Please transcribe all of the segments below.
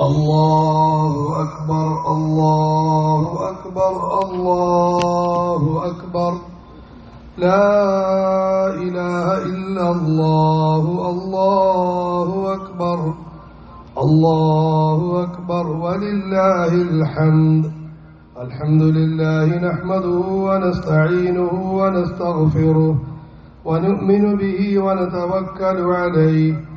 الله أكبر الله أكبر الله أكبر. لا إله إلا الله الله أكبر الله أكبر. ولله الحمد. الحمد لله نحمده ونستعينه ونستغفره ونؤمن به ونتوكل عليه.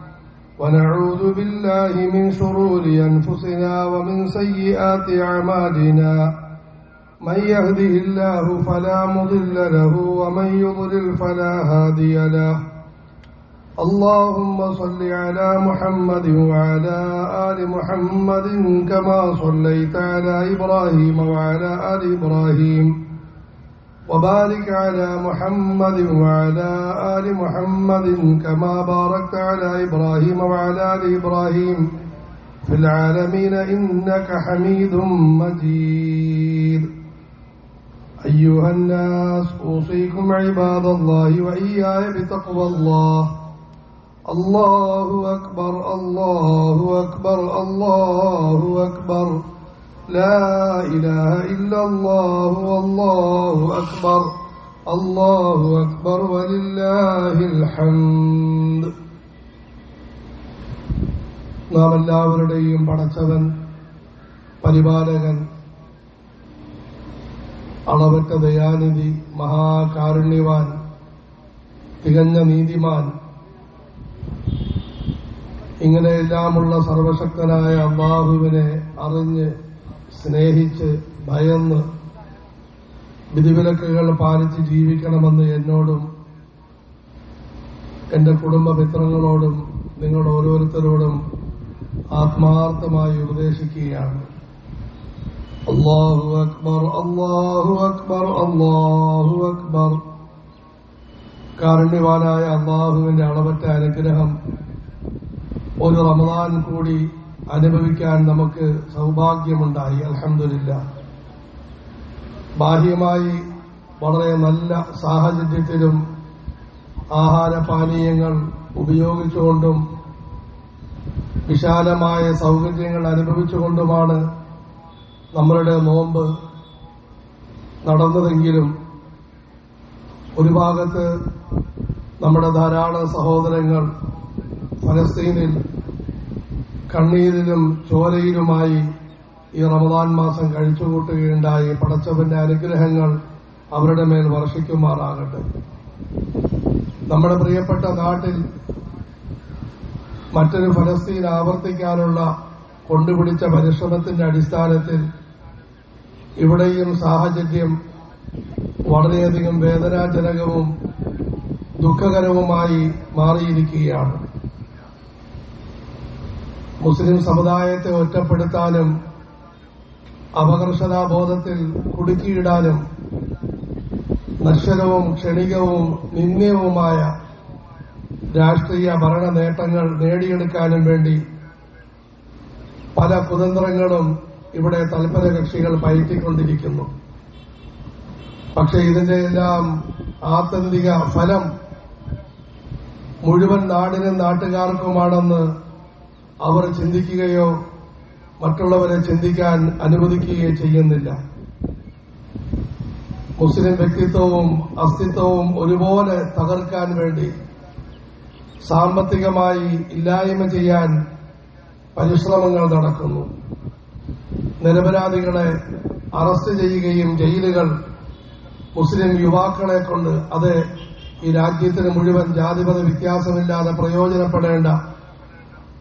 ونعوذ بالله من شرور أنفسنا ومن سيئات أعمالنا. من يهده الله فلا مضل له ومن يضلل فلا هادي له. اللهم صل على محمد وعلى آل محمد كما صليت على إبراهيم وعلى آل إبراهيم. وبارك على محمد وعلى آل محمد كما باركت على إبراهيم وعلى آل إبراهيم في العالمين إنك حميد مجيد. أيها الناس أوصيكم عباد الله وإياي بتقوى الله. الله أكبر الله أكبر الله أكبر. لا إله إلا الله والله أكبر الله أكبر ولله الحمد നാം എല്ലാവരുടെയും പടച്ചവൻ പരിപാലകൻ അളവറ്റ ദയാനിധി മഹാകാരുണ്യവാൻ തികഞ്ഞ നീതിമാൻ ഇങ്ങനെയെല്ലാമുള്ള സർവശക്തനായ അള്ളാഹുവിനെ അറിഞ്ഞ് സ്നേഹിച്ച് ഭയന്ന് വിധിവിലക്കുകൾ പാലിച്ച് ജീവിക്കണമെന്ന് എന്നോടും എന്റെ കുടുംബ മിത്രങ്ങളോടും നിങ്ങൾ ഓരോരുത്തരോടും ആത്മാർത്ഥമായി ഉപദേശിക്കുകയാണ്. അള്ളാഹു അക്ബർ അള്ളാഹു അക്ബർ അള്ളാഹു അക്ബർ. കാരുണ്യവാനായ അള്ളാഹുവിന്റെ അളവറ്റ അനുഗ്രഹം ഒരു റമദാൻ കൂടി അനുഭവിക്കാൻ നമുക്ക് സൗഭാഗ്യമുണ്ടായി. അലഹമില്ല ബാഹ്യമായി വളരെ നല്ല സാഹചര്യത്തിലും ആഹാരപാനീയങ്ങൾ ഉപയോഗിച്ചുകൊണ്ടും വിശാലമായ സൗകര്യങ്ങൾ അനുഭവിച്ചുകൊണ്ടുമാണ് നമ്മളുടെ നോമ്പ് നടന്നതെങ്കിലും ഒരു ഭാഗത്ത് നമ്മുടെ ധാരാളം സഹോദരങ്ങൾ ഫലസ്തീനിൽ കണ്ണീരിലും ചോരയിലുമായി ഈ റമദാൻ മാസം കഴിച്ചുകൂട്ടുകയുണ്ടായി. പടച്ചവന്റെ അനുഗ്രഹങ്ങൾ അവരുടെ മേൽ വർഷിക്കുമാറാകട്ടെ. നമ്മുടെ പ്രിയപ്പെട്ട നാട്ടിൽ മറ്റൊരു ഫലസ്തീൻ ആവർത്തിക്കാനുള്ള കൊണ്ടുപിടിച്ച പരിശ്രമത്തിന്റെ അടിസ്ഥാനത്തിൽ ഇവിടെയും സാഹചര്യം വളരെയധികം വേദനാജനകവും ദുഃഖകരവുമായി മാറിയിരിക്കുകയാണ്. മുസ്ലിം സമുദായത്തെ ഒറ്റപ്പെടുത്താനും അപകർഷതാബോധത്തിൽ കുടുക്കിയിടാനും നശ്വരവും ക്ഷണികവും നിന്ദ്യവുമായ രാഷ്ട്രീയ ഭരണ നേട്ടങ്ങൾ നേടിയെടുക്കാനും വേണ്ടി പല കുതന്ത്രങ്ങളും ഇവിടെ തൽപര കക്ഷികൾ പയറ്റിക്കൊണ്ടിരിക്കുന്നു. പക്ഷെ ഇതിന്റെ എല്ലാം ആത്യന്തിക ഫലം മുഴുവൻ നാടിനും നാട്ടുകാർക്കുമാണെന്ന് അവർ ചിന്തിക്കുകയോ മറ്റുള്ളവരെ ചിന്തിക്കാൻ അനുവദിക്കുകയോ ചെയ്യുന്നില്ല. മുസ്ലിം വ്യക്തിത്വവും അസ്തിത്വവും ഒരുപോലെ തകർക്കാൻ വേണ്ടി സാമ്പത്തികമായി ഇല്ലായ്മ ചെയ്യാൻ പരിശ്രമങ്ങൾ നടക്കുന്നു. നിരപരാധികളെ അറസ്റ്റ് ചെയ്യുകയും ജയിലുകൾ മുസ്ലിം യുവാക്കളെ കൊണ്ട് അത് ഈ രാജ്യത്തിന് മുഴുവൻ ജാതിമത വ്യത്യാസമില്ലാതെ പ്രയോജനപ്പെടേണ്ട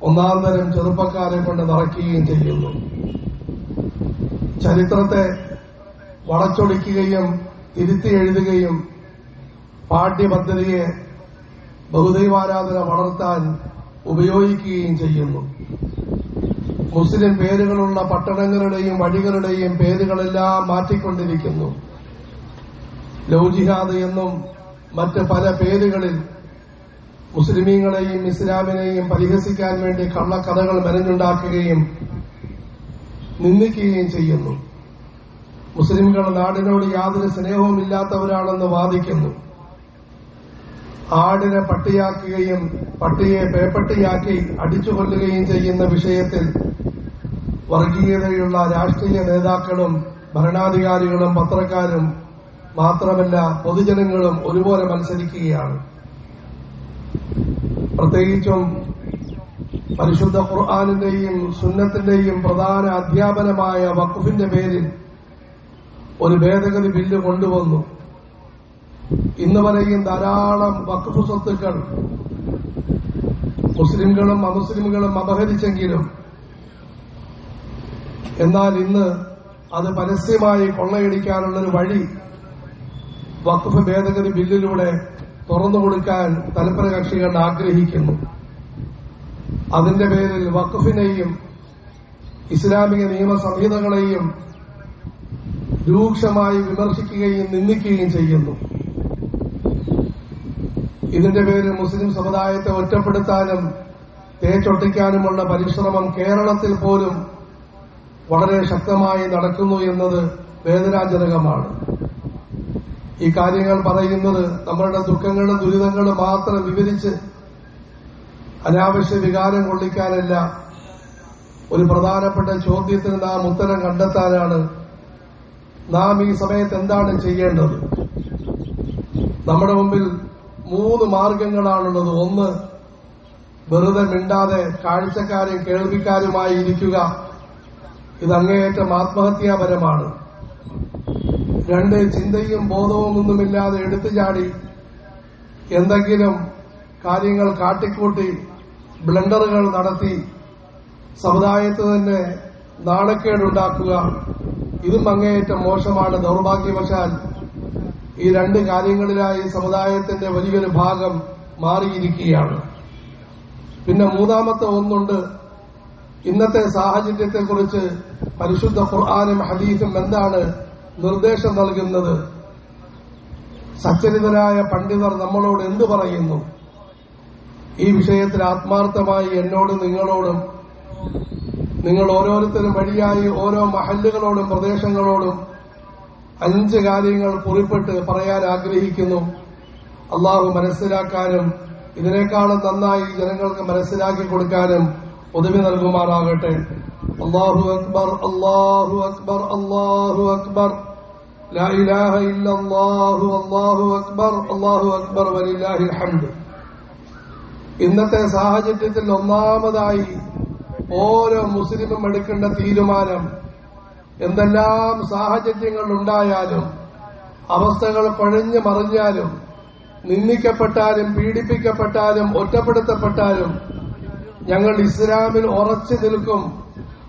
ഒന്നാം തരം ചെറുപ്പക്കാരെ കൊണ്ട് നിറയ്ക്കുകയും ചെയ്യുന്നു. ചരിത്രത്തെ വളച്ചൊടിക്കുകയും തിരുത്തി എഴുതുകയും പാഠ്യപദ്ധതിയെ ബഹുദൈവാരാധന വളർത്താൻ ഉപയോഗിക്കുകയും ചെയ്യുന്നു. മുസ്ലിം പേരുകളുള്ള പട്ടണങ്ങളുടെയും വഴികളുടെയും പേരുകളെല്ലാം മാറ്റിക്കൊണ്ടിരിക്കുന്നു. ലൗജിഹാദ് എന്നും മറ്റ് പല പേരുകളിൽ മുസ്ലിമീങ്ങളെയും ഇസ്ലാമിനെയും പരിഹസിക്കാൻ വേണ്ടി കള്ളക്കഥകൾ മെനഞ്ഞുണ്ടാക്കുകയും നിന്ദിക്കുകയും ചെയ്യുന്നു. മുസ്ലിംകൾ നാടിനോട് യാതൊരു സ്നേഹവും ഇല്ലാത്തവരാണെന്ന് വാദിക്കുന്നു. ആടിനെ പട്ടിയാക്കുകയും പട്ടിയെ പേപ്പട്ടിയാക്കി അടിച്ചുകൊല്ലുകയും ചെയ്യുന്ന വിഷയത്തിൽ വർഗീയതയുള്ള രാഷ്ട്രീയ നേതാക്കളും ഭരണാധികാരികളും പത്രക്കാരും മാത്രമല്ല പൊതുജനങ്ങളും ഒരുപോലെ മത്സരിക്കുകയാണ്. പ്രത്യേകിച്ചും പരിശുദ്ധ ഖുർആാനിന്റെയും സുന്നത്തിന്റെയും പ്രധാന അധ്യാപനമായ വഖഫിന്റെ പേരിൽ ഒരു ഭേദഗതി ബില്ല് കൊണ്ടുവന്നു. ഇന്ന് വരെയും ധാരാളം വഖഫ് സ്വത്തുക്കൾ മുസ്ലിംകളും അമുസ്ലിംകളും അപഹരിച്ചെങ്കിലും എന്നാൽ ഇന്ന് അത് പരസ്യമായി കൊള്ളയടിക്കാനുള്ളൊരു വഴി വഖഫ് ഭേദഗതി ബില്ലിലൂടെ തുറന്നു കൊടുക്കാൻ തലപ്പര കക്ഷികൾ ആഗ്രഹിക്കുന്നു. അതിന്റെ പേരിൽ വഖഫിനെയും ഇസ്ലാമിക നിയമസംഹിതകളെയും രൂക്ഷമായി വിമർശിക്കുകയും നിന്ദിക്കുകയും ചെയ്യുന്നു. ഇതിന്റെ പേരിൽ മുസ്ലിം സമുദായത്തെ ഒറ്റപ്പെടുത്താനും തേച്ചൊട്ടിക്കാനുമുള്ള പരിശ്രമം കേരളത്തിൽ പോലും വളരെ ശക്തമായി നടക്കുന്നു എന്നത് വേദനാജനകമാണ്. ഈ കാര്യങ്ങൾ പറയുന്നത് നമ്മളുടെ ദുഃഖങ്ങളും ദുരിതങ്ങളും മാത്രം വിവരിച്ച് അനാവശ്യ വികാരം കൊള്ളിക്കാനല്ല ഒരു പ്രധാനപ്പെട്ട ചോദ്യത്തിന് നാം ഉത്തരം കണ്ടെത്താനാണ് നാം ഈ സമയത്ത് എന്താണ് ചെയ്യേണ്ടത്? നമ്മുടെ മുമ്പിൽ മൂന്ന് മാർഗങ്ങളാണുള്ളത്. ഒന്ന് വെറുതെ മിണ്ടാതെ കാഴ്ചക്കാരും കേൾവിക്കാരുമായി ഇരിക്കുക ഇത് അങ്ങേയറ്റം ആത്മഹത്യാപരമാണ്. രണ്ട് ചിന്തയും ബോധവും ഒന്നുമില്ലാതെ എടുത്തു ചാടി എന്തെങ്കിലും കാര്യങ്ങൾ കാട്ടിക്കൂട്ടി ബ്ലണ്ടറുകൾ നടത്തി സമുദായത്ത് തന്നെ നാണക്കേടുണ്ടാക്കുക. ഇതും അങ്ങേയറ്റം മോശമാണ്. ദൗർഭാഗ്യവശാൽ ഈ രണ്ട് കാര്യങ്ങളിലായി സമുദായത്തിന്റെ വലിയൊരു ഭാഗം മാറിയിരിക്കുകയാണ്. പിന്നെ മൂന്നാമത്തെ ഒന്നുണ്ട് ഇന്നത്തെ സാഹചര്യത്തെക്കുറിച്ച് പരിശുദ്ധ ഖുർആാനും ഹദീഫും എന്താണ് നിർദ്ദേശം നൽകുന്നത്. സച്ചരിതരായ പണ്ഡിതർ നമ്മളോട് എന്തു പറയുന്നു? ഈ വിഷയത്തിൽ ആത്മാർത്ഥമായി എന്നോടും നിങ്ങളോടും നിങ്ങൾ ഓരോരുത്തരും വഴിയായി ഓരോ മഹല്ലുകളോടും പ്രദേശങ്ങളോടും അഞ്ച് കാര്യങ്ങൾ കുറിപ്പെട്ട് പറയാൻ ആഗ്രഹിക്കുന്നു. അള്ളാഹു മനസ്സിലാക്കാനും ഇതിനേക്കാളും നന്നായി ജനങ്ങൾക്ക് മനസ്സിലാക്കി കൊടുക്കാനും ഉദവി നൽകുമാറാകട്ടെ. അള്ളാഹു അക്ബർ അള്ളാഹു അക്ബർ അള്ളാഹു അക്ബർ لا إله إلا الله والله أكبر الله أكبر ولله الحمد ഇന്നത്തെ സാഹചര്യത്തിൽ ഒന്നാമതായി ഓരോ മുസ്ലിമും എടുക്കേണ്ട തീരുമാനം എന്തെല്ലാം സാഹചര്യങ്ങൾ ഉണ്ടായാലും അവസ്ഥകൾ കുഴഞ്ഞു മറിഞ്ഞാലും നിന്ദിക്കപ്പെട്ടാലും പീഡിപ്പിക്കപ്പെട്ടാലും ഒറ്റപ്പെടുത്തപ്പെട്ടാലും ഞങ്ങൾ ഇസ്ലാമിൽ ഉറച്ചു നിൽക്കും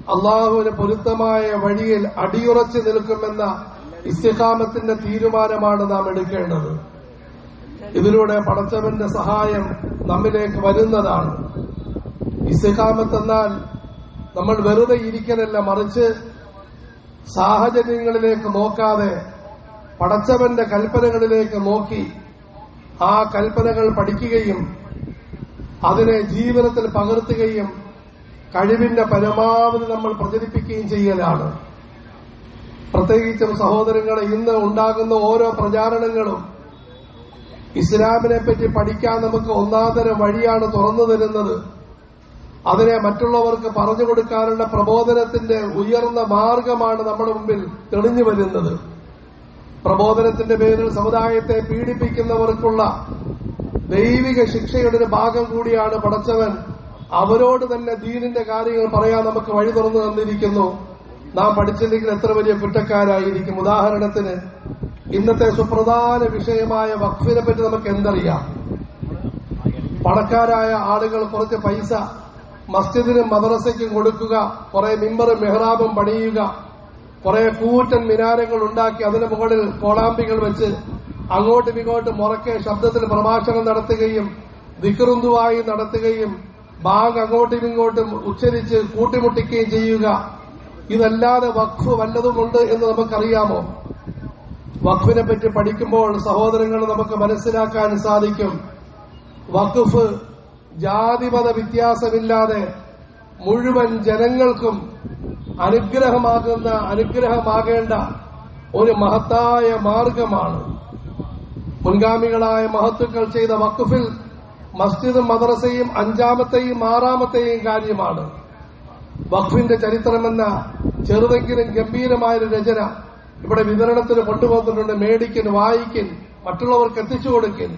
അള്ളാഹുവിന് പൊരുത്തമായ വഴിയിൽ അടിയുറച്ചു നിൽക്കുമെന്ന ഇസ്തിഹാമത്തിന്റെ തീരുമാനമാണ് നാം എടുക്കേണ്ടത്. ഇതിലൂടെ പടച്ചവന്റെ സഹായം നമ്മിലേക്ക് വരുന്നതാണ്. ഇസ്തിഹാമത്ത് എന്നാൽ നമ്മൾ വെറുതെ ഇരിക്കലല്ല മറിച്ച് സാഹചര്യങ്ങളിലേക്ക് നോക്കാതെ പടച്ചവന്റെ കൽപ്പനകളിലേക്ക് നോക്കി ആ കൽപ്പനകൾ പഠിക്കുകയും അതിനെ ജീവിതത്തിൽ പകർത്തുകയും കഴിവിന്റെ പരമാവധി നമ്മൾ പ്രചരിപ്പിക്കുകയും ചെയ്യലാണ്. പ്രത്യേകിച്ചും സഹോദരങ്ങളെ ഇന്ന് ഉണ്ടാകുന്ന ഓരോ പ്രചാരണങ്ങളും ഇസ്ലാമിനെ പറ്റി പഠിക്കാൻ നമുക്ക് ഒന്നാന്തരം വഴിയാണ് തുറന്നു തരുന്നത്. അതിനെ മറ്റുള്ളവർക്ക് പറഞ്ഞു കൊടുക്കാനുള്ള പ്രബോധനത്തിന്റെ ഉയർന്ന മാർഗമാണ് നമ്മുടെ മുമ്പിൽ തെളിഞ്ഞു വരുന്നത്. പ്രബോധനത്തിന്റെ പേരിൽ സമുദായത്തെ പീഡിപ്പിക്കുന്നവർക്കുള്ള ദൈവിക ശിക്ഷയുടെ ഒരു ഭാഗം കൂടിയാണ് പടച്ചവൻ അവരോട് തന്നെ ദീനിന്റെ കാര്യങ്ങൾ പറയാൻ നമുക്ക് വഴി തുറന്നു തന്നിരിക്കുന്നു. നാം പഠിച്ചില്ലെങ്കിൽ എത്ര വലിയ കുറ്റക്കാരായിരിക്കും. ഉദാഹരണത്തിന് ഇന്നത്തെ സുപ്രധാന വിഷയമായ വഖഫിനെ പറ്റി നമുക്ക് എന്തറിയാം? പണക്കാരായ ആളുകൾ കുറച്ച് പൈസ മസ്ജിദിനും മദ്രസയ്ക്കും കൊടുക്കുക കുറെ മിമ്പറും മെഹ്റാബും പണിയുക കുറെ കൂറ്റൻ മിനാരങ്ങൾ ഉണ്ടാക്കി അതിന് മുകളിൽ കോളാമ്പികൾ വെച്ച് അങ്ങോട്ടും ഇങ്ങോട്ടും മുറക്കെ ശബ്ദത്തിൽ പ്രഭാഷണം നടത്തുകയും ദിക്റുന്തുവായി നടത്തുകയും ബാങ്ക് അങ്ങോട്ടും ഇങ്ങോട്ടും ഉച്ചരിച്ച് കൂട്ടിമുട്ടിക്കുകയും ചെയ്യുക. ഇതല്ലാതെ വഖഫ് വല്ലതുമുണ്ട് എന്ന് നമുക്കറിയാമോ? വഖഫിനെ പറ്റി പഠിക്കുമ്പോൾ സഹോദരങ്ങൾ നമുക്ക് മനസ്സിലാക്കാൻ സാധിക്കും. വഖഫ് ജാതിമത വ്യത്യാസമില്ലാതെ മുഴുവൻ ജനങ്ങൾക്കും അനുഗ്രഹമാകുന്ന അനുഗ്രഹമാകേണ്ട ഒരു മഹത്തായ മാർഗമാണ്. മുൻഗാമികളായ മഹത്തുക്കൾ ചെയ്ത വഖഫിൽ മസ്ജിദും മദ്രസയും അഞ്ചാമത്തെയും ആറാമത്തെയും കാര്യമാണ്. വഖഫിന്റെ ചരിത്രമെന്ന ചെറുതെങ്കിലും ഗംഭീരമായൊരു രചന ഇവിടെ വിതരണത്തിന് കൊണ്ടുപോകുന്നുണ്ട്. മേടിക്കൻ വായിക്കൻ മറ്റുള്ളവർക്ക് എത്തിച്ചു കൊടുക്കൻ.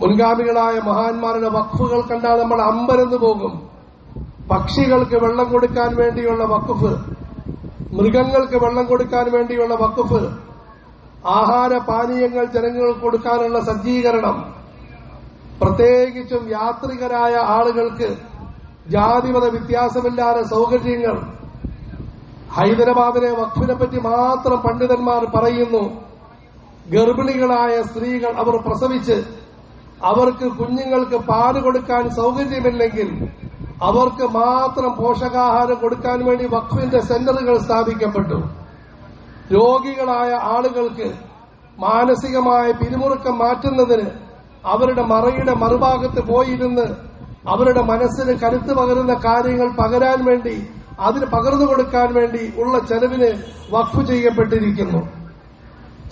മുൻഗാമികളായ മഹാന്മാരുടെ വഖഫുകൾ കണ്ടാൽ നമ്മൾ അമ്പരന്ന് പോകും. പക്ഷികൾക്ക് വെള്ളം കൊടുക്കാൻ വേണ്ടിയുള്ള വഖഫ് മൃഗങ്ങൾക്ക് വെള്ളം കൊടുക്കാൻ വേണ്ടിയുള്ള വഖഫ് ആഹാര പാനീയങ്ങൾ ജനങ്ങൾക്ക് കൊടുക്കാനുള്ള സജ്ജീകരണം പ്രത്യേകിച്ചും യാത്രികരായ ആളുകൾക്ക് ജാതിമത വ്യത്യാസമില്ലാതെ സൌകര്യങ്ങൾ. ഹൈദരാബാദിലെ വഖഫിനെ പറ്റി മാത്രം പണ്ഡിതന്മാർ പറയുന്നു ഗർഭിണികളായ സ്ത്രീകൾ അവർ പ്രസവിച്ച് അവർക്ക് കുഞ്ഞുങ്ങൾക്ക് പാൽ കൊടുക്കാൻ സൌകര്യമില്ലെങ്കിൽ അവർക്ക് മാത്രം പോഷകാഹാരം കൊടുക്കാൻ വേണ്ടി വഖഫിന്റെ സെന്ററുകൾ സ്ഥാപിക്കപ്പെട്ടു. രോഗികളായ ആളുകൾക്ക് മാനസികമായ പിരിമുറുക്കം മാറ്റുന്നതിന് അവരുടെ മറയുടെ മറുഭാഗത്ത് പോയിരുന്ന് അവരുടെ മനസ്സിന് കരുത്ത് പകരുന്ന കാര്യങ്ങൾ പകരാൻ വേണ്ടി അതിന് പകർന്നു കൊടുക്കാൻ വേണ്ടി ഉള്ള ചെലവിന് വഖഫ് ചെയ്യപ്പെട്ടിരിക്കുന്നു.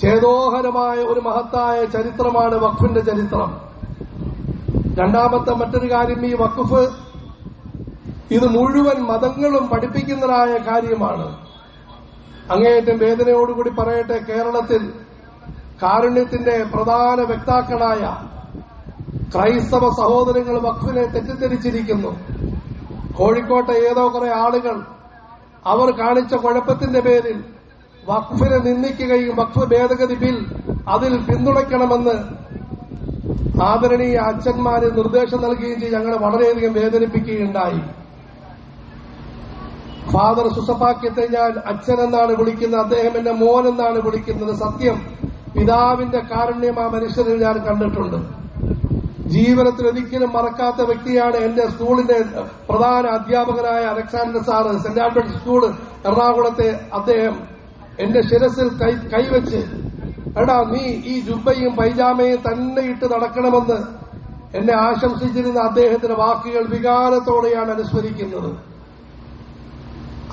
ചേതോഹരമായ ഒരു മഹത്തായ ചരിത്രമാണ് വഖഫിന്റെ ചരിത്രം. രണ്ടാമത്തെ മറ്റൊരു കാര്യം ഈ വഖഫ് ഇത് മുഴുവൻ മതങ്ങളും പഠിപ്പിക്കുന്നതായ കാര്യമാണ്. അങ്ങേയറ്റം വേദനയോടുകൂടി പറയട്ടെ കേരളത്തിൽ കാരുണ്യത്തിന്റെ പ്രധാന വ്യക്താക്കളായ ക്രൈസ്തവ സഹോദരങ്ങൾ വഖഫിനെ തെറ്റിദ്ധരിച്ചിരിക്കുന്നു. കോഴിക്കോട്ടെ ഏതോ കുറെ ആളുകൾ അവർ കാണിച്ച കുഴപ്പത്തിന്റെ പേരിൽ വഖഫിനെ നിന്ദിക്കുകയും വഖഫ് ഭേദഗതി ബിൽ അതിൽ പിന്തുണയ്ക്കണമെന്ന് ആദരണീയ അച്ഛന്മാര് നിർദ്ദേശം നൽകുകയും ചെയ്ത് ഞങ്ങളെ വളരെയധികം വേദനിപ്പിക്കുകയുണ്ടായി. ഫാദർ സുസപ്പാക്യത്തെ ഞാൻ അച്ഛൻ എന്നാണ് വിളിക്കുന്നത് അദ്ദേഹം എന്നെ മോൻ എന്നാണ് വിളിക്കുന്നത്. സത്യം പിതാവിന്റെ കാരുണ്യം ആ മനുഷ്യരിൽ ഞാൻ കണ്ടിട്ടുണ്ട്. ജീവിതത്തിൽ ഒരിക്കലും മറക്കാത്ത വ്യക്തിയാണ് എന്റെ സ്കൂളിന്റെ പ്രധാന അധ്യാപകനായ Alexander sir. Saint Albert school എറണാകുളത്തെ അദ്ദേഹം എന്റെ ശിരസിൽ കൈവച്ച് എടാ നീ ഈ ജുബയും പൈജാമയും തന്നെ ഇട്ട് നടക്കണമെന്ന് എന്നെ ആശംസിച്ചിരുന്ന അദ്ദേഹത്തിന്റെ വാക്കുകൾ വികാരത്തോടെയാണ് അനുസ്മരിക്കുന്നത്.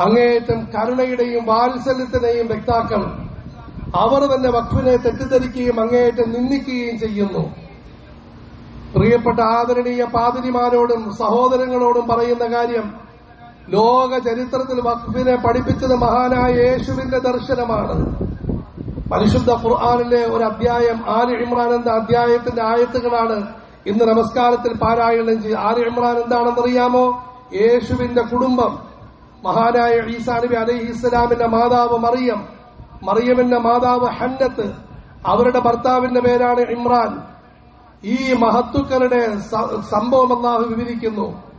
അങ്ങേയറ്റം കരുണയുടെയും വാത്സല്യത്തിന്റെയും വ്യക്താക്കൾ അവർ തന്നെ വഖഫിനെ തെറ്റിദ്ധരിക്കുകയും അങ്ങേയറ്റം നിന്ദിക്കുകയും ചെയ്യുന്നു. പ്രിയപ്പെട്ട ആദരണീയ പാതിരിമാരോടും സഹോദരങ്ങളോടും പറയുന്ന കാര്യം ലോക ചരിത്രത്തിൽ വഖഫിനെ പഠിപ്പിച്ചത് മഹാനായ യേശുവിന്റെ ദർശനമാണ്. പരിശുദ്ധ ഖുർആാനിലെ ഒരു അധ്യായം ആലി ഇമ്രാൻ എന്ന അധ്യായത്തിന്റെ ആയത്തുകളാണ് ഇന്ന് നമസ്കാരത്തിൽ പാരായണം ചെയ്ത് ആലി ഇമ്രാൻ എന്താണെന്നറിയാമോ? യേശുവിന്റെ കുടുംബം മഹാനായ ഈസാ നബി അലൈഹി ഇസ്ലാമിന്റെ മാതാവ് മറിയം മറിയമിന്റെ മാതാവ് ഹന്നത്ത് അവരുടെ ഭർത്താവിന്റെ പേരാണ് ഇമ്രാൻ. ഈ മഹത്തുക്കളുടെ സംഭവം അള്ളാഹു വിവരിക്കുന്നു.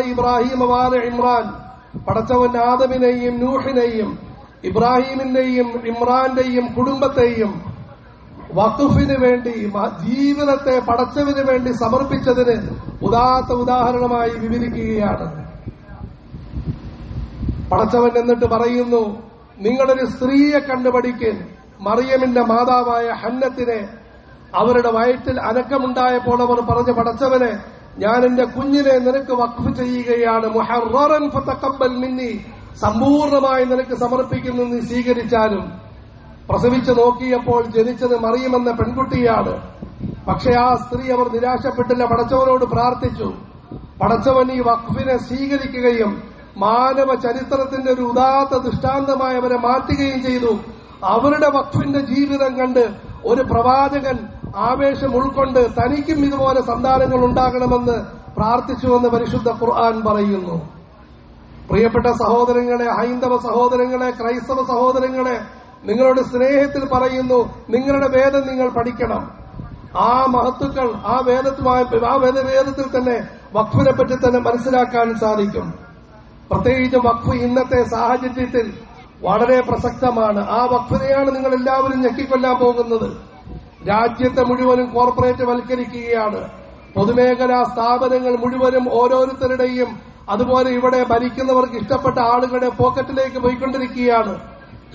ഇബ്രാഹിം പടച്ചവൻ ആദമിനെയും നൂഹിനെയും ഇബ്രാഹിമിന്റെയും ഇമ്രാന്റെയും കുടുംബത്തെയും വഖഫിന് വേണ്ടി ജീവിതത്തെ പടച്ചവിന് വേണ്ടി സമർപ്പിച്ചതിന് ഉദാത്ത ഉദാഹരണമായി വിവരിക്കുകയാണ്. പടച്ചവൻ എന്നിട്ട് പറയുന്നു നിങ്ങളൊരു സ്ത്രീയെ കണ്ടുപഠിക്കൻ. മറിയമിന്റെ മാതാവായ ഹന്നത്തിനെ അവരുടെ വയറ്റിൽ അനക്കമുണ്ടായപ്പോൾ അവർ പറഞ്ഞ പടച്ചവനെ ഞാൻ എന്റെ കുഞ്ഞിനെ നിനക്ക് വഖഫ് ചെയ്യുകയാണ്. മുഹററൻ ഫതഖബ്ബൽ മിന്നി. സമ്പൂർണമായി നിനക്ക് സമർപ്പിക്കുന്നു നീ സ്വീകരിച്ചാലും. പ്രസവിച്ചു നോക്കിയപ്പോൾ ജനിച്ചത് മറിയുമെന്ന പെൺകുട്ടിയാണ്. പക്ഷെ ആ സ്ത്രീ അവർ നിരാശപ്പെട്ടില്ല പടച്ചവനോട് പ്രാർത്ഥിച്ചു. പടച്ചവൻ ഈ വഖഫിനെ സ്വീകരിക്കുകയും മാനവ ചരിത്രത്തിന്റെ ഒരു ഉദാത്ത ദൃഷ്ടാന്തമായി അവരെ മാറ്റുകയും ചെയ്തു. അവരുടെ വക്ഫിന്റെ ജീവിതം കണ്ട് ഒരു പ്രവാചകൻ ആവേശം ഉൾക്കൊണ്ട് തനിക്കും ഇതുപോലെ സന്താനങ്ങൾ ഉണ്ടാകണമെന്ന് പ്രാർത്ഥിച്ചുവെന്ന് പരിശുദ്ധ ഖുർആൻ പറയുന്നു. പ്രിയപ്പെട്ട സഹോദരങ്ങളെ ഹൈന്ദവ സഹോദരങ്ങളെ ക്രൈസ്തവ സഹോദരങ്ങളെ നിങ്ങളുടെ സ്നേഹത്തിൽ പറയുന്നു നിങ്ങളുടെ വേദം നിങ്ങൾ പഠിക്കണം. ആ മഹത്തുക്കൾ ആ വേദത്തുമായി ആ വേദ വേദത്തിൽ തന്നെ വഖഫിനെ പറ്റി തന്നെ മനസ്സിലാക്കാൻ സാധിക്കും. പ്രത്യേകിച്ചും വഖഫ് ഇന്നത്തെ സാഹചര്യത്തിൽ വളരെ പ്രസക്തമാണ്. ആ വക്തതയാണ് നിങ്ങൾ എല്ലാവരും ഞെക്കിക്കൊല്ലാൻ പോകുന്നത്. രാജ്യത്തെ മുഴുവനും കോർപ്പറേറ്റ് വൽക്കരിക്കുകയാണ്. പൊതുമേഖലാ സ്ഥാപനങ്ങൾ മുഴുവനും ഓരോരുത്തരുടെയും അതുപോലെ ഇവിടെ ഭരിക്കുന്നവർക്ക് ഇഷ്ടപ്പെട്ട ആളുകളുടെ പോക്കറ്റിലേക്ക് പോയിക്കൊണ്ടിരിക്കുകയാണ്.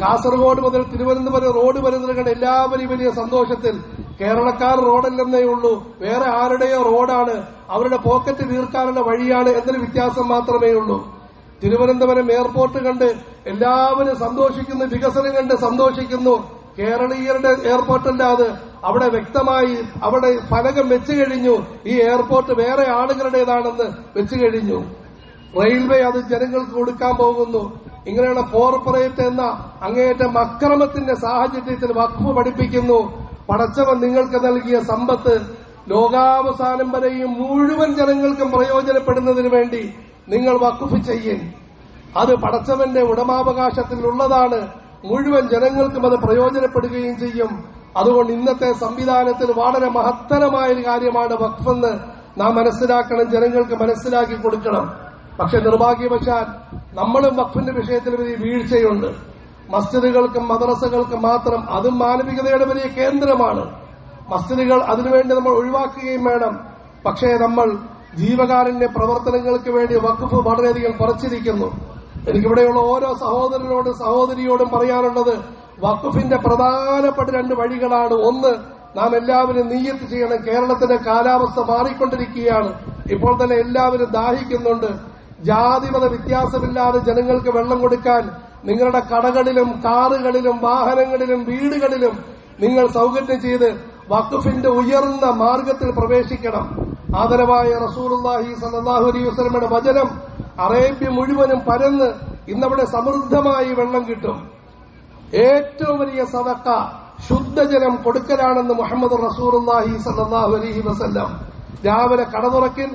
കാസർഗോഡ് മുതൽ തിരുവനന്തപുരം റോഡ് വരുന്നവരുടെ എല്ലാവരും വലിയ സന്തോഷത്തിൽ കേരളക്കാർ റോഡല്ലെന്നേ ഉള്ളൂ. വേറെ ആരുടെയോ റോഡാണ് അവരുടെ പോക്കറ്റ് തീർക്കാനുള്ള വഴിയാണ് എന്നൊരു വ്യത്യാസം മാത്രമേ ഉള്ളൂ. തിരുവനന്തപുരം എയർപോർട്ട് കണ്ട് എല്ലാവരും സന്തോഷിക്കുന്നു വികസനം കണ്ട് സന്തോഷിക്കുന്നു. കേരളീയരുടെ എയർപോർട്ടല്ല അത്. അവിടെ വ്യക്തമായി അവിടെ ഫലകം വെച്ചു കഴിഞ്ഞു. ഈ എയർപോർട്ട് വേറെ ആളുകളുടേതാണെന്ന് വെച്ചു കഴിഞ്ഞു. റെയിൽവേ അത് ജനങ്ങൾക്ക് കൊടുക്കാൻ പോകുന്നു. ഇങ്ങനെയുള്ള കോർപ്പറേറ്റ് എന്ന അങ്ങേയറ്റം അക്രമത്തിന്റെ സാഹചര്യത്തിൽ വഖഫ് പഠിപ്പിക്കുന്നു. പടച്ചവൻ നിങ്ങൾക്ക് നൽകിയ സമ്പത്ത് ലോകാവസാനം വരെയും മുഴുവൻ ജനങ്ങൾക്കും പ്രയോജനപ്പെടുന്നതിന് വേണ്ടി നിങ്ങൾ വക്കുഫ് ചെയ്യും. അത് പടച്ചവന്റെ ഉടമാവകാശത്തിലുള്ളതാണ്. മുഴുവൻ ജനങ്ങൾക്കും അത് പ്രയോജനപ്പെടുകയും ചെയ്യും. അതുകൊണ്ട് ഇന്നത്തെ സംവിധാനത്തിൽ വളരെ മഹത്തരമായ ഒരു കാര്യമാണ് വഖഫെന്ന് നാം മനസ്സിലാക്കണം ജനങ്ങൾക്ക് മനസ്സിലാക്കി കൊടുക്കണം. പക്ഷെ നിർഭാഗ്യവശാൽ നമ്മളും വഖഫിന്റെ വിഷയത്തിൽ വലിയ വീഴ്ചയുണ്ട്. മസ്ജിദുകൾക്കും മദ്രസകൾക്കും മാത്രം അതും മാനവികതയുടെ വലിയ കേന്ദ്രമാണ്. മസ്ജിദുകൾ അതിനുവേണ്ടി നമ്മൾ ഒഴിവാക്കുകയും വേണം. പക്ഷേ നമ്മൾ ജീവകാരുണ്യ പ്രവർത്തനങ്ങൾക്ക് വേണ്ടി വഖഫ് വളരെയധികം കുറച്ചിരിക്കുന്നു എനിക്കിവിടെയുള്ള ഓരോ സഹോദരനോടും സഹോദരിയോടും പറയാനുള്ളത് വഖഫിന്റെ പ്രധാനപ്പെട്ട രണ്ട് വഴികളാണ്. ഒന്ന് നാം എല്ലാവരും നീയത്ത് ചെയ്യണം. കേരളത്തിന്റെ കാലാവസ്ഥ മാറിക്കൊണ്ടിരിക്കുകയാണ്. ഇപ്പോൾ തന്നെ എല്ലാവരും ദാഹിക്കുന്നുണ്ട്. ജാതിമത വ്യത്യാസമില്ലാതെ ജനങ്ങൾക്ക് വെള്ളം കൊടുക്കാൻ നിങ്ങളുടെ കടകളിലും കാറുകളിലും വാഹനങ്ങളിലും വീടുകളിലും നിങ്ങൾ സൗകര്യം ചെയ്ത് വഖഫിന്റെ ഉയർന്ന മാർഗത്തിൽ പ്രവേശിക്കണം. ആദരവായ റസൂലുള്ളാഹി സലാഹു അലൈഹി വസ്ലമയുടെ വചനം അറേബ്യ മുഴുവനും പരന്ന് ഇന്നവിടെ സമൃദ്ധമായി വെള്ളം കിട്ടും. ഏറ്റവും വലിയ സദക്ക ശുദ്ധജലം കൊടുക്കലാണെന്ന് മുഹമ്മദ് റസൂറുല്ലാഹി സല്ലാഹു അലൈഹി വസല്ലം. രാവിലെ കടതുറക്കിൽ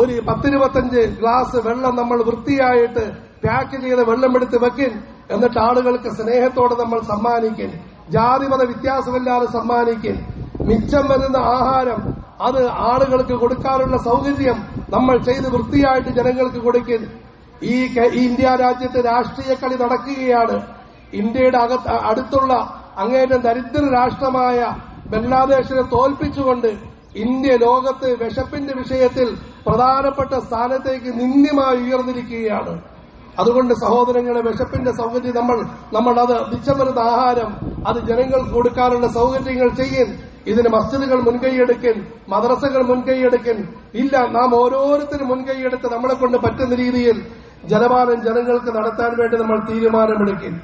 ഒരു പത്തിരുപത്തഞ്ച് ഗ്ലാസ് വെള്ളം നമ്മൾ വൃത്തിയായിട്ട് പാക്ക് ചെയ്ത് വെള്ളമെടുത്ത് വെക്കിൻ. എന്നിട്ട് ആളുകൾക്ക് സ്നേഹത്തോടെ നമ്മൾ സമ്മാനിക്കും ജാതിമത വ്യത്യാസമില്ലാതെ സമ്മാനിക്കും മിച്ചം വരുന്ന ആഹാരം അത് ആളുകൾക്ക് കൊടുക്കാനുള്ള സൗകര്യം നമ്മൾ ചെയ്ത് വൃത്തിയായിട്ട് ജനങ്ങൾക്ക് കൊടുക്കും ഈ ഇന്ത്യ രാജ്യത്ത് രാഷ്ട്രീയ കളി നടക്കുകയാണ്. ഇന്ത്യയുടെ അകത്ത് അടുത്തുള്ള അങ്ങേറ്റം ദരിദ്ര രാഷ്ട്രമായ ബംഗ്ലാദേശിനെ തോൽപ്പിച്ചുകൊണ്ട് ഇന്ത്യ ലോകത്ത് വിശപ്പിന്റെ വിഷയത്തിൽ പ്രധാനപ്പെട്ട സ്ഥാനത്തേക്ക് നിന്ദ്യമായി ഉയർന്നിരിക്കുകയാണ്. അതുകൊണ്ട് സഹോദരങ്ങളെ വിശപ്പിന്റെ സൗകര്യം നമ്മൾ നമ്മൾ അത് മിച്ചമരുന്ന ആഹാരം അത് ജനങ്ങൾക്ക് കൊടുക്കാനുള്ള സൗകര്യങ്ങൾ ചെയ്യൻ ഇതിന് മസ്ജിദുകൾ മുൻകൈയെടുക്കൻ മദ്രസകൾ മുൻകൈയെടുക്കൻ ഇല്ല നാം ഓരോരുത്തരും മുൻകൈയെടുത്ത് നമ്മളെ കൊണ്ട് പറ്റുന്ന രീതിയിൽ ജലപാനം ജനങ്ങൾക്ക് നടത്താൻ വേണ്ടി നമ്മൾ തീരുമാനമെടുക്കും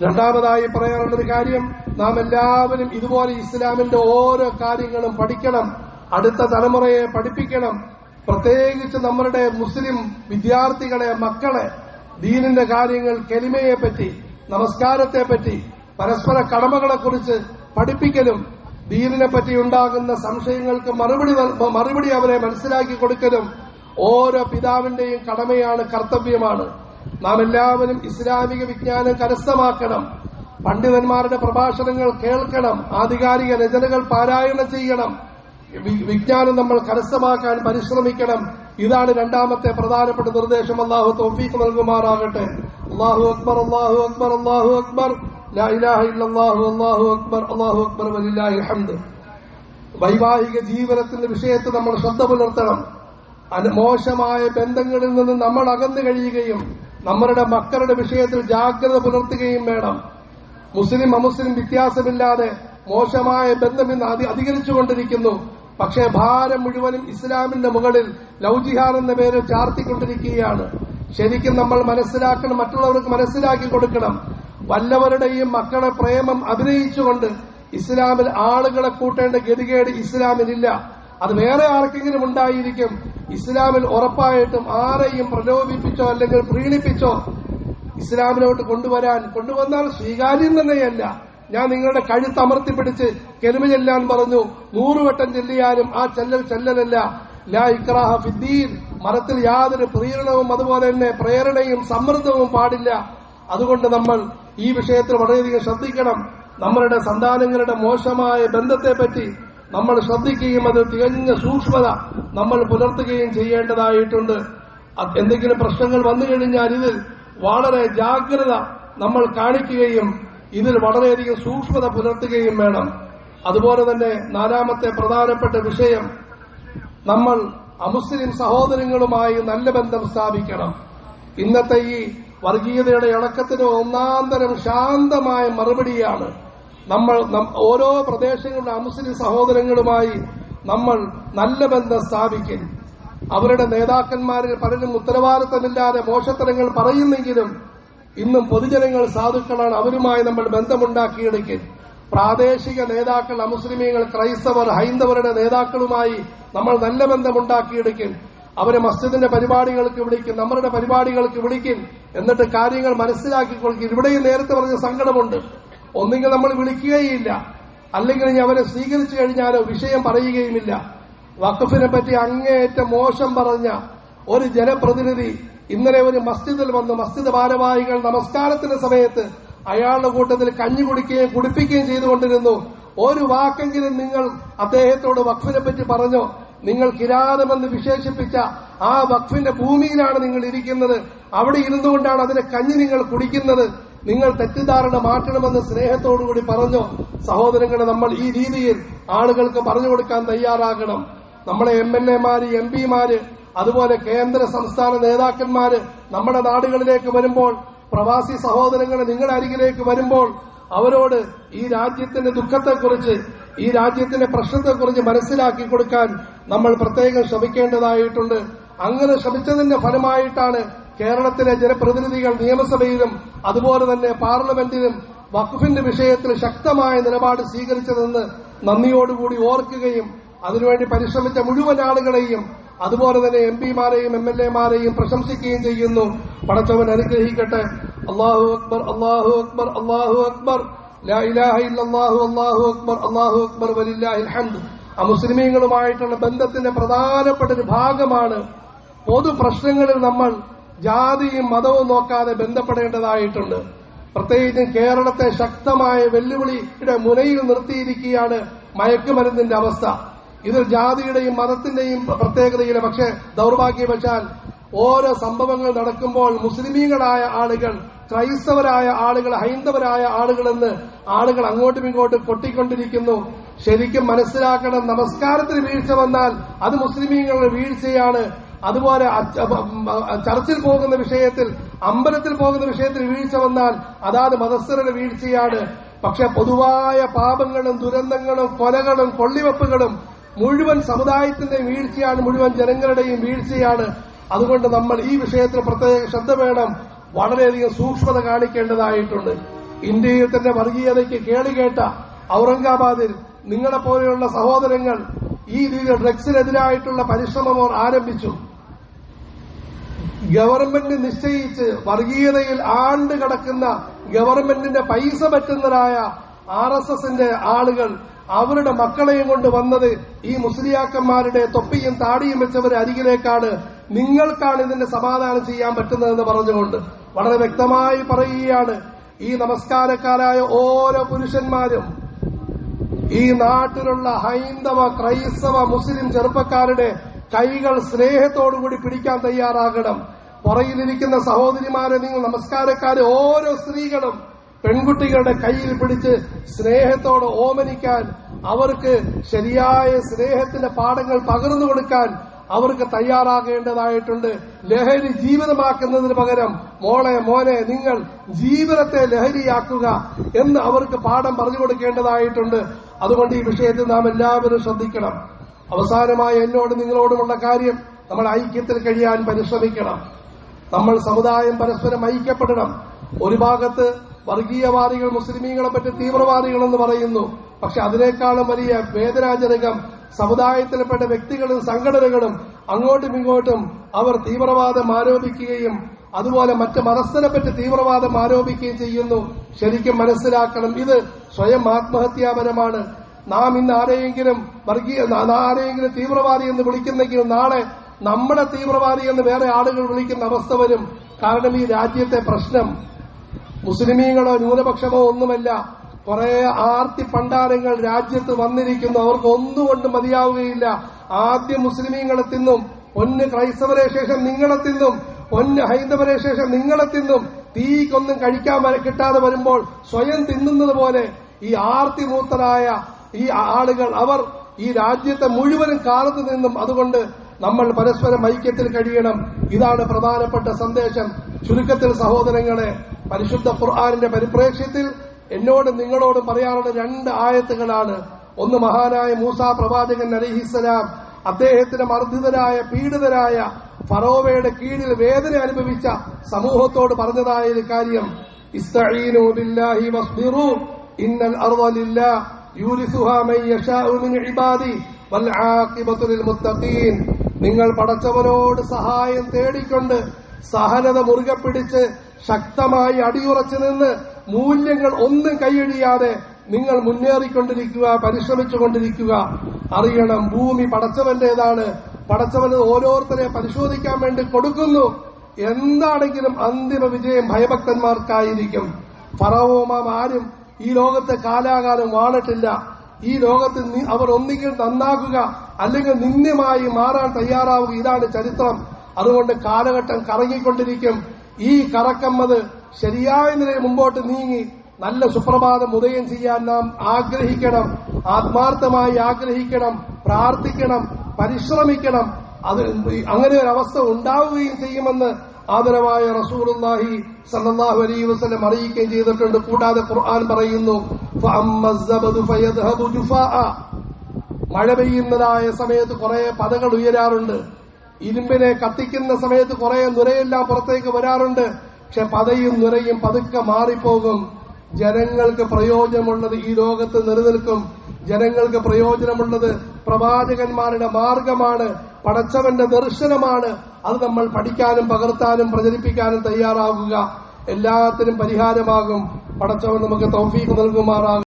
രണ്ടാമതായി പറയാനുള്ളൊരു കാര്യം നാം എല്ലാവരും ഇതുപോലെ ഇസ്ലാമിന്റെ ഓരോ കാര്യങ്ങളും പഠിക്കണം അടുത്ത തലമുറയെ പഠിപ്പിക്കണം. പ്രത്യേകിച്ച് നമ്മളുടെ മുസ്ലിം വിദ്യാർത്ഥികളെ മക്കളെ ദീനിന്റെ കാര്യങ്ങൾ കെലിമയെപ്പറ്റി നമസ്കാരത്തെപ്പറ്റി നമസ്കാരത്തെ പറ്റി പരസ്പര കടമകളെക്കുറിച്ച് പഠിപ്പിക്കലും ദീനിനെ പറ്റി ഉണ്ടാകുന്ന സംശയങ്ങൾക്ക് മറുപടി മറുപടി അവരെ മനസ്സിലാക്കി കൊടുക്കലും ഓരോ പിതാവിന്റെയും കടമയാണ് കർത്തവ്യമാണ്. നാം എല്ലാവരും ഇസ്ലാമിക വിജ്ഞാനം കരസ്ഥമാക്കണം. പണ്ഡിതന്മാരുടെ പ്രഭാഷണങ്ങൾ കേൾക്കണം. ആധികാരിക രചനകൾ പാരായണം ചെയ്യണം. വിജ്ഞാനം നമ്മൾ കരസ്ഥമാക്കാൻ പരിശ്രമിക്കണം. ഇതാണ് രണ്ടാമത്തെ പ്രധാനപ്പെട്ട നിർദ്ദേശം. അള്ളാഹു തൗഫീഖ് നൽകുമാറാകട്ടെ. അള്ളാഹു അക്ബർ അള്ളാഹു അക്ബർ അള്ളാഹു അക്ബർ. ലാ ഇലാഹ അല്ലാഹു അക്ബർ അല്ലാഹു അക്ബർ വൈവാഹിക ജീവനത്തിന്റെ വിഷയത്തിൽ നമ്മൾ ശ്രദ്ധ പുലർത്തണം. മോശമായ ബന്ധങ്ങളിൽ നിന്ന് നമ്മൾ അകന്നു കഴിയുകയും നമ്മളുടെ മക്കളുടെ വിഷയത്തിൽ ജാഗ്രത പുലർത്തുകയും വേണം. മുസ്ലിം അമുസ്ലിം വ്യത്യാസമില്ലാതെ മോശമായ ബന്ധം ഇന്ന് അധി- അധികരിച്ചുകൊണ്ടിരിക്കുന്നു പക്ഷേ ഭാരം മുഴുവനും ഇസ്ലാമിന്റെ മുകളിൽ ലൗജിഹാൻ എന്ന പേര് ചാർത്തിക്കൊണ്ടിരിക്കുകയാണ്. ശരിക്കും നമ്മൾ മനസ്സിലാക്കണം മറ്റുള്ളവർക്ക് മനസ്സിലാക്കി കൊടുക്കണം. വല്ലവരുടെയും മക്കളെ പ്രേമം അഭിനയിച്ചുകൊണ്ട് ഇസ്ലാമിൽ ആളുകളെ കൂട്ടേണ്ട ഗതികേട് ഇസ്ലാമിലില്ല. അത് വേറെ ആർക്കെങ്കിലും ഉണ്ടായിരിക്കും. ഇസ്ലാമിൽ ഉറപ്പായിട്ടും ആരെയും പ്രലോഭിപ്പിച്ചോ അല്ലെങ്കിൽ പ്രീണിപ്പിച്ചോ ഇസ്ലാമിലോട്ട് കൊണ്ടുവരാൻ കൊണ്ടുവന്നാൽ സ്വീകാര്യം തന്നെയല്ല. ഞാൻ നിങ്ങളുടെ കഴുത്ത് അമർത്തിപ്പിടിച്ച് കെലിമ ചെല്ലാൻ പറഞ്ഞു നൂറുവട്ടം ചെല്ലിയാലും ആ ചെല്ലൽ ചെല്ലലല്ല. ലാ ഇക്രാഹ ഫിദ്ദീൻ മതത്തിൽ യാതൊരു പ്രീരണവും അതുപോലെ തന്നെ പ്രേരണയും സമ്മർദ്ദവും പാടില്ല. അതുകൊണ്ട് നമ്മൾ ഈ വിഷയത്തിൽ വളരെയധികം ശ്രദ്ധിക്കണം. നമ്മളുടെ സന്താനങ്ങളുടെ മോശമായ ബന്ധത്തെപ്പറ്റി നമ്മൾ ശ്രദ്ധിക്കുകയും അത് തികഞ്ഞ സൂക്ഷ്മത നമ്മൾ പുലർത്തുകയും ചെയ്യേണ്ടതായിട്ടുണ്ട്. എന്തെങ്കിലും പ്രശ്നങ്ങൾ വന്നു കഴിഞ്ഞാൽ ഇതിൽ വളരെ ജാഗ്രത നമ്മൾ കാണിക്കുകയും ഇതിൽ വളരെയധികം സൂക്ഷ്മത പുലർത്തുകയും വേണം. അതുപോലെ തന്നെ നാലാമത്തെ പ്രധാനപ്പെട്ട വിഷയം നമ്മൾ അമുസ്ലിം സഹോദരങ്ങളുമായി നല്ല ബന്ധം സ്ഥാപിക്കണം. ഇന്നത്തെ ഈ വർഗീയതയുടെ ഇളക്കത്തിന് ഒന്നാം തരം ശാന്തമായ മറുപടിയാണ് നമ്മൾ ഓരോ പ്രദേശങ്ങളിലെ അമുസ്ലിം സഹോദരങ്ങളുമായി നമ്മൾ നല്ല ബന്ധം സ്ഥാപിക്കും. അവരുടെ നേതാക്കന്മാരിൽ പലരും ഉത്തരവാദിത്തമില്ലാതെ മോശത്തരങ്ങൾ പറയുന്നെങ്കിലും ഇന്നും പൊതുജനങ്ങൾ സാധുക്കളാണ്. അവരുമായി നമ്മൾ ബന്ധമുണ്ടാക്കിയെടുക്കും. പ്രാദേശിക നേതാക്കൾ അമുസ്ലിമീങ്ങൾ ക്രൈസ്തവർ ഹൈന്ദവരുടെ നേതാക്കളുമായി നമ്മൾ നല്ല ബന്ധമുണ്ടാക്കിയെടുക്കും. അവരെ മസ്ജിദിന്റെ പരിപാടികൾക്ക് വിളിക്കും നമ്മളുടെ പരിപാടികൾക്ക് വിളിക്കും. എന്നിട്ട് കാര്യങ്ങൾ മനസ്സിലാക്കി കൊടുക്കും ഇവിടെയും നേരത്തെ പറഞ്ഞ സങ്കടമുണ്ട്. ഒന്നുകിൽ നമ്മൾ വിളിക്കുകയില്ല. അല്ലെങ്കിൽ ഇനി അവരെ സ്വീകരിച്ചു കഴിഞ്ഞാലോ വിഷയം പറയുകയുമില്ല. വഖഫിനെ പറ്റി അങ്ങേയറ്റം മോശം പറഞ്ഞ ഒരു ജനപ്രതിനിധി ഇന്നലെ ഒരു മസ്ജിദിൽ വന്ന് മസ്ജിദ് ഭാരവാഹികൾ നമസ്കാരത്തിന്റെ സമയത്ത് അയാളുടെ കൂട്ടത്തിൽ കഞ്ഞി കുടിക്കുകയും കുടിപ്പിക്കുകയും ചെയ്തുകൊണ്ടിരുന്നു. ഒരു വാക്കെങ്കിലും നിങ്ങൾ അദ്ദേഹത്തോട് വഖഫിനെ പറ്റി പറഞ്ഞോ? നിങ്ങൾ കിരാതമെന്ന് വിശേഷിപ്പിച്ച ആ വഖഫിന്റെ ഭൂമിയിലാണ് നിങ്ങൾ ഇരിക്കുന്നത്. അവിടെ ഇരുന്നുകൊണ്ടാണ് അതിനെ കഞ്ഞി നിങ്ങൾ കുടിക്കുന്നത്. നിങ്ങൾ തെറ്റിദ്ധാരണ മാറ്റണമെന്ന് സ്നേഹത്തോടുകൂടി പറഞ്ഞു സഹോദരങ്ങളെ നമ്മൾ ഈ രീതിയിൽ ആളുകൾക്ക് പറഞ്ഞു കൊടുക്കാൻ തയ്യാറാകണം. നമ്മളെ എം എൽ എമാര് എം പിമാര് അതുപോലെ കേന്ദ്ര സംസ്ഥാന നേതാക്കന്മാര് നമ്മുടെ നാടുകളിലേക്ക് വരുമ്പോൾ പ്രവാസി സഹോദരങ്ങളെ നിങ്ങളുടെ അരികിലേക്ക് വരുമ്പോൾ അവരോട് ഈ രാജ്യത്തിന്റെ ദുഃഖത്തെക്കുറിച്ച് ഈ രാജ്യത്തിന്റെ പ്രശ്നത്തെക്കുറിച്ച് മനസ്സിലാക്കി കൊടുക്കാൻ നമ്മൾ പ്രത്യേകം ശ്രമിക്കേണ്ടതായിട്ടുണ്ട്. അങ്ങനെ ശ്രമിച്ചതിന്റെ ഫലമായിട്ടാണ് കേരളത്തിലെ ജനപ്രതിനിധികൾ നിയമസഭയിലും അതുപോലെ തന്നെ പാർലമെന്റിലും വഖഫിന്റെ വിഷയത്തിൽ ശക്തമായ നിലപാട് സ്വീകരിച്ചതെന്ന് നന്ദിയോടുകൂടി ഓർക്കുകയും അതിനുവേണ്ടി പരിശ്രമിച്ച മുഴുവൻ ആളുകളെയും അതുപോലെ തന്നെ എം പിമാരെയും എം എൽ എമാരെയും പ്രശംസിക്കുകയും ചെയ്യുന്നു. പടച്ചവൻ അനുഗ്രഹിക്കട്ടെ. അള്ളാഹു അക്ബർ അള്ളാഹു അക്ബർ അള്ളാഹു അക്ബർ. ലാ ഇലാഹ ഇല്ലല്ലാഹു അല്ലാഹു അക്ബർ അല്ലാഹു അക്ബർ വലില്ലാഹിൽ ഹംദ് ആ മുസ്ലിമീങ്ങളുമായിട്ടുള്ള ബന്ധത്തിന്റെ പ്രധാനപ്പെട്ട ഒരു ഭാഗമാണ് പൊതു പ്രശ്നങ്ങളിൽ നമ്മൾ ജാതിയും മതവും നോക്കാതെ ബന്ധപ്പെടേണ്ടതായിട്ടുണ്ട്. പ്രത്യേകിച്ചും കേരളത്തെ ശക്തമായ വെല്ലുവിളിയുടെ മുനയിൽ നിർത്തിയിരിക്കുകയാണ് മയക്കുമരുന്നിന്റെ അവസ്ഥ. ഇത് ജാതിയുടെയും മതത്തിന്റെയും പ്രത്യേകതയില്ല പക്ഷേ ദൗർഭാഗ്യവശാൽ ഓരോ സംഭവങ്ങൾ നടക്കുമ്പോൾ മുസ്ലിമീങ്ങളായ ആളുകൾ ക്രൈസ്തവരായ ആളുകൾ ഹൈന്ദവരായ ആളുകളെന്ന് ആളുകൾ അങ്ങോട്ടും ഇങ്ങോട്ടും കൊട്ടിക്കൊണ്ടിരിക്കുന്നു. ശരിക്കും മനസ്സിലാക്കണം നമസ്കാരത്തിന് വീഴ്ച വന്നാൽ അത് മുസ്ലിമീങ്ങളുടെ വീഴ്ചയാണ്. അതുപോലെ ചർച്ചിൽ പോകുന്ന വിഷയത്തിൽ അമ്പലത്തിൽ പോകുന്ന വിഷയത്തിൽ വീഴ്ച വന്നാൽ അതാത് മതസ്ഥരുടെ വീഴ്ചയാണ്. പക്ഷെ പൊതുവായ പാപങ്ങളും ദുരന്തങ്ങളും കൊലകളും കൊള്ളിവെപ്പുകളും മുഴുവൻ സമുദായത്തിന്റെ വീഴ്ചയാണ് മുഴുവൻ ജനങ്ങളുടെയും വീഴ്ചയാണ്. അതുകൊണ്ട് നമ്മൾ ഈ വിഷയത്തിൽ പ്രത്യേക ശ്രദ്ധ വേണം. വളരെയധികം സൂക്ഷ്മത കാണിക്കേണ്ടതായിട്ടുണ്ട്. ഇന്ത്യയിൽ തന്നെ വർഗീയതയ്ക്ക് കേടുകേട്ട ഔറംഗാബാദിൽ നിങ്ങളെ പോലെയുള്ള സഹോദരങ്ങൾ ഈ രീതിയിൽ ഡ്രഗ്സിനെതിരായിട്ടുള്ള പരിശ്രമം അവർ ആരംഭിച്ചു. ഗവൺമെന്റ് നിശ്ചയിച്ച് വർഗീയതയിൽ ആണ്ട് കിടക്കുന്ന ഗവൺമെന്റിന്റെ പൈസ പറ്റുന്നതായ ആർ എസ് എസിന്റെ ആളുകൾ അവരുടെ മക്കളെയും കൊണ്ട് വന്നത് ഈ മുസ്ലിയാക്കന്മാരുടെ തൊപ്പിയും താടിയും വെച്ചവരെ അരികിലേക്കാണ് നിങ്ങൾക്കാണ് ഇതിന്റെ സമാധാനം ചെയ്യാൻ പറ്റുന്നതെന്ന് പറഞ്ഞുകൊണ്ട് വളരെ വ്യക്തമായി പറയുകയാണ് ഈ നമസ്കാരക്കാരായ ഓരോ പുരുഷന്മാരും. ഈ നാട്ടിലുള്ള ഹൈന്ദവ ക്രൈസ്തവ മുസ്ലിം ചെറുപ്പക്കാരുടെ കൈകൾ സ്നേഹത്തോടുകൂടി പിടിക്കാൻ തയ്യാറാകണം. പുറയിലിരിക്കുന്ന സഹോദരിമാരെ നിങ്ങൾ നമസ്കാരക്കാരെ ഓരോ സ്ത്രീകളും പെൺകുട്ടികളുടെ കയ്യിൽ പിടിച്ച് സ്നേഹത്തോട് ഓമനിക്കാൻ അവർക്ക് ശരിയായ സ്നേഹത്തിന്റെ പാഠങ്ങൾ പകർന്നു കൊടുക്കാൻ അവർക്ക് തയ്യാറാകേണ്ടതായിട്ടുണ്ട്. ലഹരി ജീവിതമാക്കുന്നതിന് പകരം മോളെ മോനെ നിങ്ങൾ ജീവിതത്തെ ലഹരിയാക്കുക എന്ന് അവർക്ക് പാഠം പറഞ്ഞു കൊടുക്കേണ്ടതായിട്ടുണ്ട്. അതുകൊണ്ട് ഈ വിഷയത്തിൽ നാം എല്ലാവരും ശ്രദ്ധിക്കണം. അവസാനമായി എന്നോട് നിങ്ങളോടുമുള്ള കാര്യം നമ്മൾ ഐക്യത്തിൽ കഴിയാൻ പരിശ്രമിക്കണം. നമ്മൾ സമുദായം പരസ്പരം ഐക്യപ്പെടണം. ഒരു ഭാഗത്ത് വർഗീയവാദികൾ മുസ്ലിമീങ്ങളെ പറ്റി തീവ്രവാദികളെന്ന് പറയുന്നു. പക്ഷെ അതിനേക്കാളും വലിയ വേദനാജനകം സമുദായത്തിൽപ്പെട്ട വ്യക്തികളും സംഘടനകളും അങ്ങോട്ടും ഇങ്ങോട്ടും അവർ തീവ്രവാദം ആരോപിക്കുകയും അതുപോലെ മറ്റ് മതസ്ഥനെ പറ്റി തീവ്രവാദം ആരോപിക്കുകയും ചെയ്യുന്നു. ശരിക്കും മനസ്സിലാക്കണം ഇത് സ്വയം ആത്മഹത്യാപരമാണ്. നാം ഇന്ന് ആരെയെങ്കിലും വർഗീയ ആരെയെങ്കിലും തീവ്രവാദി എന്ന് വിളിക്കുന്നെങ്കിൽ നാളെ നമ്മുടെ തീവ്രവാദി എന്ന് വേറെ ആളുകൾ വിളിക്കുന്ന അവസ്ഥ വരും. കാരണം ഈ രാജ്യത്തെ പ്രശ്നം മുസ്ലിമീങ്ങളോ ന്യൂനപക്ഷമോ ഒന്നുമല്ല. കുറെ ആർത്തി പണ്ടാരങ്ങൾ രാജ്യത്ത് വന്നിരിക്കുന്നു. അവർക്ക് ഒന്നുകൊണ്ട് മതിയാവുകയില്ല. ആദ്യം മുസ്ലിമീങ്ങളെ തിന്നും പൊന്ന് ക്രൈസ്തവരെ ശേഷം നിങ്ങളെ തിന്നും പൊന്ന് ഹൈന്ദവരെ ശേഷം നിങ്ങളെ തിന്നും. തീക്കൊന്നും കഴിക്കാൻ കിട്ടാതെ വരുമ്പോൾ സ്വയം തിന്നുന്നത് പോലെ ഈ ആർത്തി മൂത്തരായ ഈ ആളുകൾ അവർ ഈ രാജ്യത്തെ മുഴുവനും കാലത്ത് നിന്നും. അതുകൊണ്ട് നമ്മൾ പരസ്പരം ഐക്യത്തിൽ കഴിയണം. ഇതാണ് പ്രധാനപ്പെട്ട സന്ദേശം. ചുരുക്കത്തിൽ സഹോദരങ്ങളെ പരിശുദ്ധ ഖുർആാനിന്റെ പരിപ്രേക്ഷ്യത്തിൽ എന്നോട് നിങ്ങളോട് പറയാനുള്ള രണ്ട് ആയത്തുകളാണ്. ഒന്ന് മഹാനായ മൂസ പ്രവാചകൻ അലിഹിസ്സലാം അദ്ദേഹത്തിന്റെ മർദ്ദിതരായ പീഡിതരായ ഫറോവയുടെ കീഴിൽ വേദന അനുഭവിച്ച സമൂഹത്തോട് പറഞ്ഞതായ ഒരു കാര്യം. ഇന്നൽ യൂരിസുഹാ മൻ യശാഉ മിൻ ഇബാദി വൽ ആഖിബത്തു ലിൽ മുത്തഖീൻ. നിങ്ങൾ പടച്ചവനോട് സഹായം തേടിക്കൊണ്ട് സഹനത മുറുകെ പിടിച്ച് ശക്തമായി അടിയുറച്ചു നിന്ന് മൂല്യങ്ങൾ ഒന്നും കൈയൊഴിയാതെ നിങ്ങൾ മുന്നേറിക്കൊണ്ടിരിക്കുക പരിശ്രമിച്ചുകൊണ്ടിരിക്കുക. അറിയണം ഭൂമി പടച്ചവന്റേതാണ്. പടച്ചവന് ഓരോരുത്തരെ പരിശോധിക്കാൻ വേണ്ടി കൊടുക്കുന്നു. എന്താണെങ്കിലും അന്തിമ വിജയം ഭയഭക്തന്മാർക്കായിരിക്കും. ഫറവോമാം ആരും ഈ ലോകത്തെ കാലാകാലം വാണിട്ടില്ല. ഈ ലോകത്ത് അവർ ഒന്നുകിൽ നന്നാകുക അല്ലെങ്കിൽ നിന്ദ്യമായി മാറാൻ തയ്യാറാവുക. ഇതാണ് ചരിത്രം. അതുകൊണ്ട് കാലഘട്ടം കറങ്ങിക്കൊണ്ടിരിക്കും. ഈ കറക്കമ്മത് ശരിയായ നിലയിൽ മുമ്പോട്ട് നീങ്ങി നല്ല സുപ്രഭാതം ഉദയം ചെയ്യാൻ നാം ആഗ്രഹിക്കണം. ആത്മാർത്ഥമായി ആഗ്രഹിക്കണം. പ്രാർത്ഥിക്കണം. പരിശ്രമിക്കണം. അത് അങ്ങനെ ഒരു അവസ്ഥ ഉണ്ടാവുകയും ചെയ്യുമെന്ന് ആദരവായ റസൂലുള്ളാഹി സല്ലല്ലാഹു അലൈഹി വസല്ലം അറിയിക്കുകയും ചെയ്തിട്ടുണ്ട്. കൂടാതെ ഖുർആൻ പറയുന്നു മഴ പെയ്യുന്നതായ സമയത്ത് കുറെ പതകൾ ഉയരാറുണ്ട്. ഇരുമ്പിനെ കത്തിക്കുന്ന സമയത്ത് കുറെ നുരയെല്ലാം പുറത്തേക്ക് വരാറുണ്ട്. പക്ഷെ പതയും നുരയും പതുക്കെ മാറിപ്പോകും. ജനങ്ങൾക്ക് പ്രയോജനമുള്ളത് ഈ ലോകത്ത് നിലനിൽക്കും. ജനങ്ങൾക്ക് പ്രയോജനമുള്ളത് പ്രവാചകന്മാരുടെ മാർഗമാണ് പടച്ചവന്റെ ദർശനമാണ്. അത് നമ്മൾ പഠിക്കാനും പകർത്താനും പ്രചരിപ്പിക്കാനും തയ്യാറാകുക. എല്ലാത്തിനും പരിഹാരമാകും. പടച്ചവൻ നമുക്ക് തൗഫീഖ് നൽകുമാറാകും